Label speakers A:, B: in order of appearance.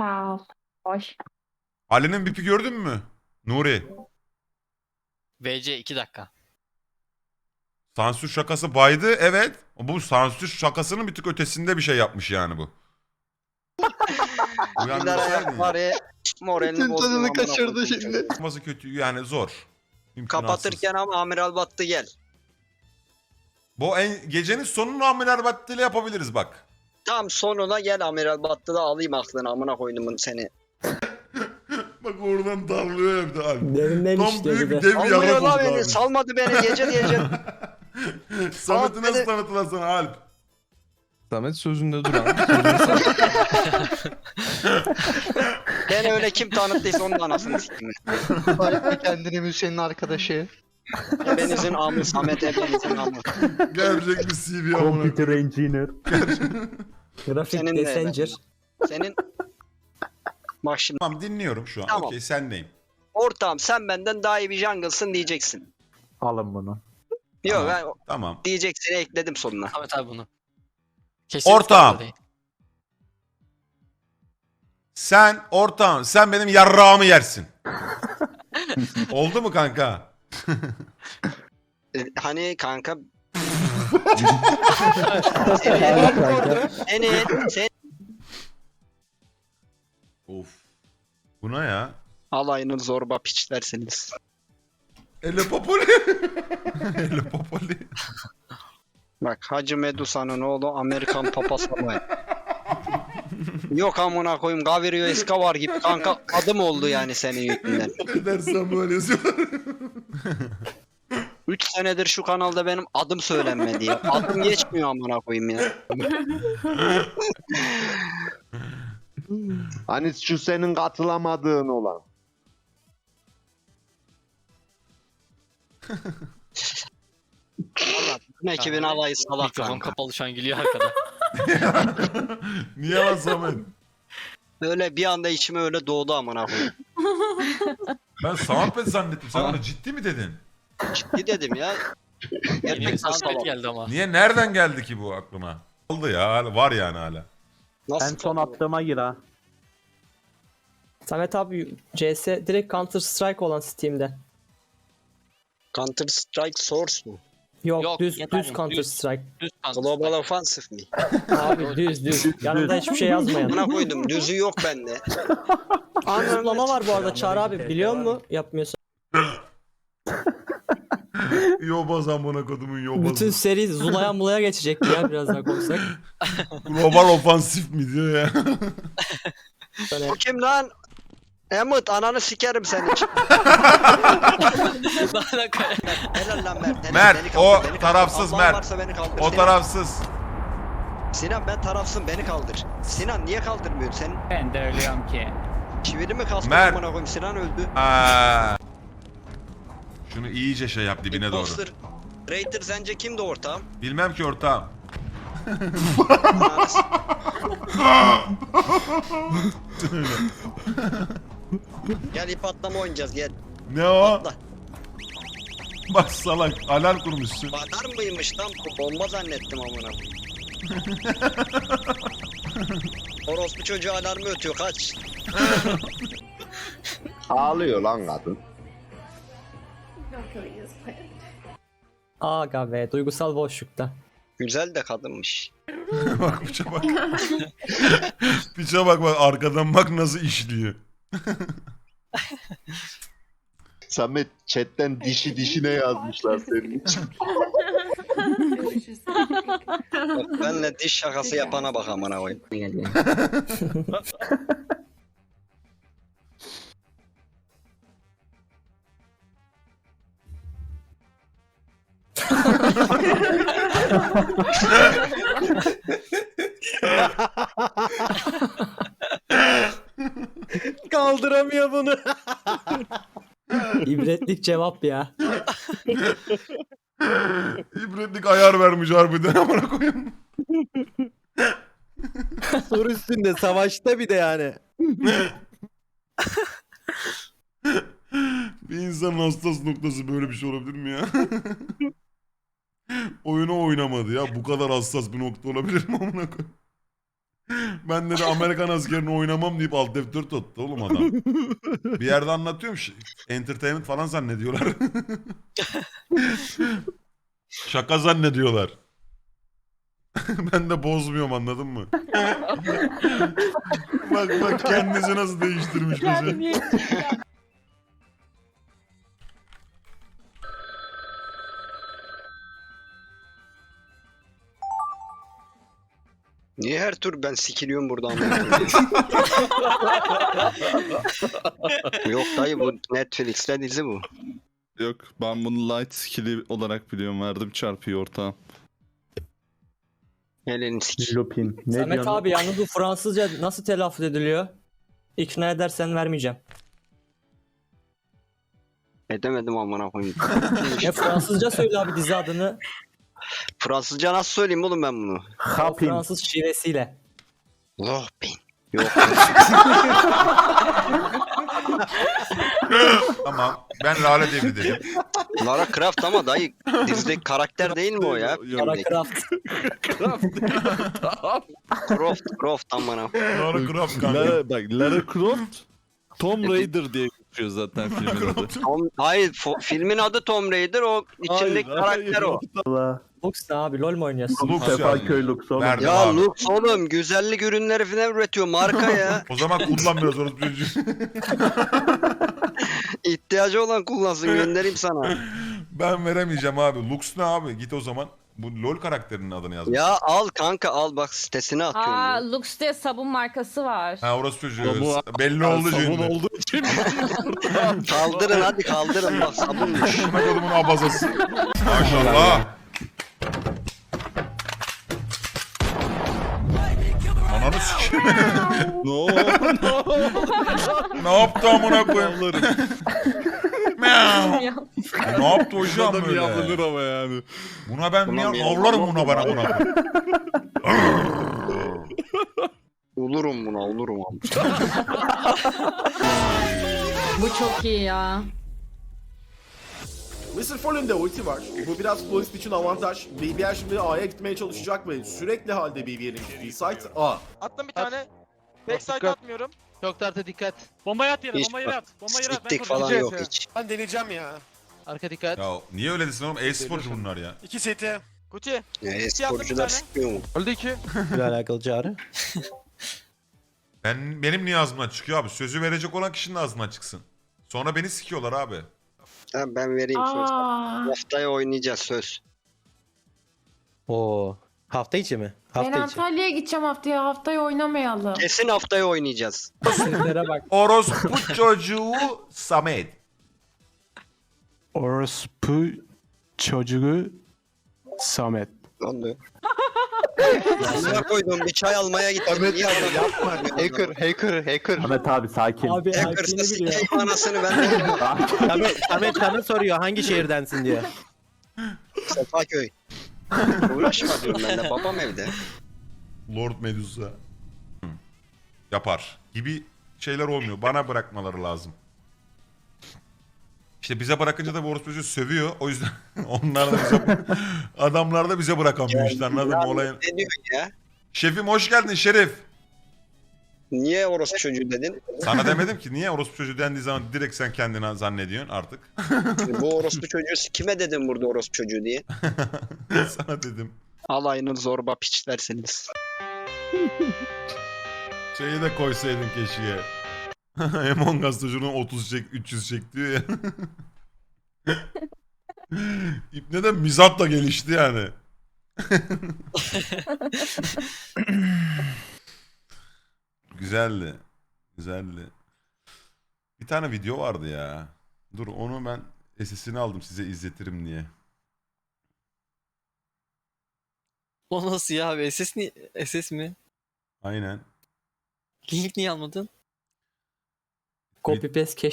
A: Sağ ol. Hoş.
B: Ali'nin bipi gördün mü? Nuri.
C: VC 2 dakika.
B: Sansür şakası baydı evet. Bu sansür şakasının bir tık ötesinde bir şey yapmış yani bu.
D: Dilara
B: Uyandırsaydın ya.
D: var ya moralini
E: Bütün
D: bozdum.
E: tadını
D: amına
E: kaçırdı
D: koyayım.
E: şimdi.
B: Yapması kötü yani zor. İmkansız.
D: Kapatırken ama amiral battı gel.
B: Bu en, gecenin sonunu Amiral Battı'yla yapabiliriz bak.
D: Tam sonuna gel amiral battı da alayım aklını amına koydumun seni.
B: Bak oradan darlıyor evde abi.
F: Derinden
B: Tam
F: işte
B: büyük
F: bir de.
B: dev
D: Almıyor
B: yara
D: lan
B: buldu
D: beni
B: abi.
D: salmadı beni gece gece.
B: Samet'i nasıl
D: beni.
B: tanıtılar sana Alp?
E: Samet sözünde duran.
D: Beni öyle kim tanıttıysa onun anasını sikeyim.
E: Alp kendini Hüseyin'in arkadaşı.
D: Ebenizin amı Samet ebenizin amı.
B: Gerçek bir CV amına
F: Computer engineer. Grafik
D: Senin de. Senin Bak şimdi
B: Tamam dinliyorum şu an.
D: Tamam.
B: Okey sendeyim.
D: ortağım sen benden daha iyi bir jungle'sın diyeceksin.
F: Alın bunu.
D: Yok
B: Tamam.
D: ben
B: Tamam.
D: diyeceksin ekledim sonuna.
C: Ahmet abi bunu. Kesin
B: Ortağım.
C: değil.
B: Sen ortağım sen benim yarrağımı yersin. Oldu mu kanka?
D: Ee, Hani kanka
F: Kanka.
D: senin sen
B: Of. Buna ya.
D: alayının zorba piçlersiniz.
B: Ele popoli. Ele popoli.
D: Bak Hacı Medusa'nın oğlu Amerikan papası olay. Yok amına koyayım Gavirio Escobar gibi kanka adım oldu yani senin yüzünden.
B: Dersen böyle yazıyorlar.
D: 3 senedir şu kanalda benim adım söylenmedi ya. Adım geçmiyor amına koyayım ya.
G: Hani şu senin katılamadığın olan.
D: Valla bütün ekibin alayı salak
C: Mikrofon
D: kanka.
C: kapalı şu an gülüyor arkada.
B: Niye lan Samet?
D: Böyle bir anda içime öyle doğdu amına koyayım.
B: Ben Samet zannettim. Sen onu ciddi mi dedin?
D: Ciddi dedim ya.
C: Soundbite
D: salak.
C: geldi ama.
B: Niye nereden geldi ki bu aklıma? Oldu ya hala- var yani hala.
D: Nasıl
F: En son attığıma gir ha.
H: Samet abi CS direkt Counter Strike olan Steam'de.
D: Counter Strike Source mu?
H: Yok,
C: Yok,
H: düz
C: yeter
H: düz
C: mi?
H: Counter
C: Düz.
H: Strike.
C: Düz Counter
D: Global
C: Strike.
D: Offensive mi?
H: Abi düz düz. Yanında hiçbir şey yazmayan.
D: Amına koydum düzü yok bende.
H: Zıplama var bu arada Çağrı abi biliyor musun? Yapmıyorsun.
B: Yobaz amına kodumun yobazı.
H: Bütün seri Zula'ya Mula'ya geçecekti ya biraz daha konuşsak.
B: Global ofansif mi diyor ya.
D: O kim lan? Emut ananı sikerim senin. Helal lan Mert. helal.
B: Mert,
D: Beni kaldır,
B: o
D: beni kaldır.
B: tarafsız
D: Allah'ın
B: Mert.
D: varsa beni kaldır.
B: O
D: Sinan.
B: tarafsız.
D: Sinan ben tarafsın beni kaldır. Sinan niye kaldırmıyorsun? Sen
I: Ben de ölüyorum ki.
D: çivili mi kastın
B: Mert.
D: amına koyayım? Sinan öldü.
B: Aa. Şunu iyice şey yap dibine doğru.
D: Imposter. Raider sence kimdi ortağım?
B: Bilmem ki ortağım.
D: Gel ip atlama oynayacağız gel.
B: Ne o?
D: Atla.
B: Bak salak alarm kurmuşsun.
D: Badar mıymış lan bu bomba zannettim amına. Orospu çocuğu alarmı ötüyor kaç.
G: Ağlıyor lan kadın.
H: Aga be duygusal boşlukta.
D: Güzel de kadınmış.
B: bak piça bak. piça bak bak arkadan bak nasıl işliyor.
G: Samet chatten dişi dişine yazmışlar senin için.
D: Benle diş şakası yapana bak amına koyayım.
F: Kaldıramıyor bunu.
H: İbretlik cevap ya.
B: İbretlik ayar vermiş harbiden amına koyayım.
F: Soru üstünde savaşta bir de yani.
B: Bir insanın hassas noktası böyle bir şey olabilir mi ya? Oyunu oynamadı ya. Bu kadar hassas bir nokta olabilir mi amına? Ben dedi Amerikan askerini oynamam deyip alt F4 attı oğlum adam. Bir yerde anlatıyormuş. Entertainment falan zannediyorlar. Şaka zannediyorlar. ben de bozmuyorum anladın mı? bak bak kendisi nasıl değiştirmiş mesela.
D: Niye her tur ben sikiliyorum burada ama? Yok dayı bu Netflix'te dizi bu.
E: Yok ben bunu light skill'i olarak biliyorum. Verdim çarpıyı ortağım.
D: Elini sik.
F: Lupin. Ne
H: Samet
F: diyorsun?
H: abi yalnız bu Fransızca nasıl telaffuz ediliyor? İkna edersen vermeyeceğim.
D: Edemedim amına koyayım.
H: Ya Fransızca söyle abi dizi adını.
D: Fransızca nasıl söyleyeyim oğlum ben bunu?
H: O
F: Hapin.
H: Fransız şivesiyle.
D: Lohbin. Yok.
B: Tamam. Ben Lale Devri dedim.
D: Lara Croft ama dayı dizideki karakter değil mi o ya?
H: Lara
D: Filmdeki.
H: Croft.
D: Croft, Croft amına.
B: Lara Croft kanka.
E: Lara, bak Lara Croft Tom Raider diye geçiyor zaten filmin adı.
D: Tom, hayır fo- filmin adı Tom Raider o içindeki
E: Hayır,
D: karakter o.
F: Allah.
H: Lux ne abi lol mu oynuyorsun?
B: Lux
F: Sefaköy
B: yani.
F: Lux oğlum.
B: Verdim
D: Ya
B: abi.
D: Lux oğlum güzellik ürünleri falan üretiyor marka ya.
B: O zaman kullan biraz orası çocuğu.
D: İhtiyacı olan kullansın göndereyim sana.
B: Ben veremeyeceğim abi. Lux ne abi? Git o zaman. Bu LoL karakterinin adını yazmış.
D: Ya al kanka al bak sitesine atıyorum.
A: Aa, Lux diye sabun markası var.
B: Ha orası çocuğu.
E: Bu-
B: Belli oldu
E: Sabun
B: şimdi.
E: olduğu için
D: Kaldırın hadi kaldırın bak sabunmuş.
B: Şuna kodumun abazası. Maşallah. Ananı sikeyim.
E: no.
B: ne yaptı amına koyayım? Meow.
A: Ya.
B: ne hocam
E: Adam
B: böyle?
E: yavlanır ama yani.
B: Buna ben
D: Buna
B: niye
D: bir-
B: avlarım buna bana buna.
D: Ulurum buna ulurum abi.
A: Bu çok iyi ya.
I: Mr. Fallen'de de ulti var. Bu biraz Florist için avantaj. BBR şimdi A'ya gitmeye çalışacak ve sürekli halde BBR'in gittiği site A.
J: Attım bir tane. Backside atmıyorum.
C: Çok tartı dikkat.
J: Bombayı at yere,
D: Hiç
J: bombayı yere at. Bombayı yere at. Ben
D: Siktik falan
J: kurtaracağım.
D: yok hiç.
J: Ben deneyeceğim ya.
C: Arka dikkat.
B: ya niye öyle desin oğlum? E-sporcu bunlar ya.
J: İki CT. Kuti.
D: E, sporcular sıkmıyor mu?
J: Öldü iki.
F: Ile alakalı çağrı.
B: Ben benim niye ağzımdan çıkıyor abi? Sözü verecek olan kişinin ağzından çıksın. Sonra beni sikiyorlar abi.
D: Tamam ben vereyim söz.
A: Aa,
D: Haftaya oynayacağız söz.
F: Oo. Hafta içi mi?
A: ben
F: Hafta içi.
A: Antalya'ya gideceğim haftaya. Haftaya oynamayalım.
D: Kesin haftaya oynayacağız.
H: Seslere bak.
B: Orospu çocuğu Samet.
I: Orospu çocuğu Samet.
D: Lan diyor. Amına koydum bir çay almaya gittim.
G: Ahmet
D: Niye almadın?
G: yapma. Hacker, hacker, hacker.
F: Ahmet abi sakin.
H: Abi
D: Hacker'sa
H: hakkını biliyor.
D: sikeyim anasını ben de
F: Samet, Samet sana soruyor hangi şehirdensin diye.
D: Sefaköy. Uğraşma diyorum ben de babam evde.
B: Lord Medusa. Yapar. Gibi şeyler olmuyor. Bana bırakmaları lazım. İşte bize bırakınca da bu orospu çocuğu sövüyor. O yüzden onlar da bize, adamlar da bize bırakamıyor işte anladın mı olayın?
D: Ne ya?
B: Şefim hoş geldin Şerif.
D: Niye orospu çocuğu dedin?
B: Sana demedim ki niye orospu çocuğu dendiği zaman direkt sen kendine zannediyorsun artık.
D: Bu orospu çocuğu kime dedim burada orospu çocuğu diye?
B: Sana dedim.
D: Alayını zorba piçlersiniz.
B: Şeyi de koysaydın keşke. Among Us çocuğunun 30 çek 300 çek diyor ya. İpne de mizah da gelişti yani. Güzeldi. Güzeldi. Bir tane video vardı ya. Dur onu ben SS'ini aldım size izletirim diye.
C: O nasıl ya abi? SS, ni SS mi?
B: Aynen.
C: Link niye almadın?
H: Copy PSCast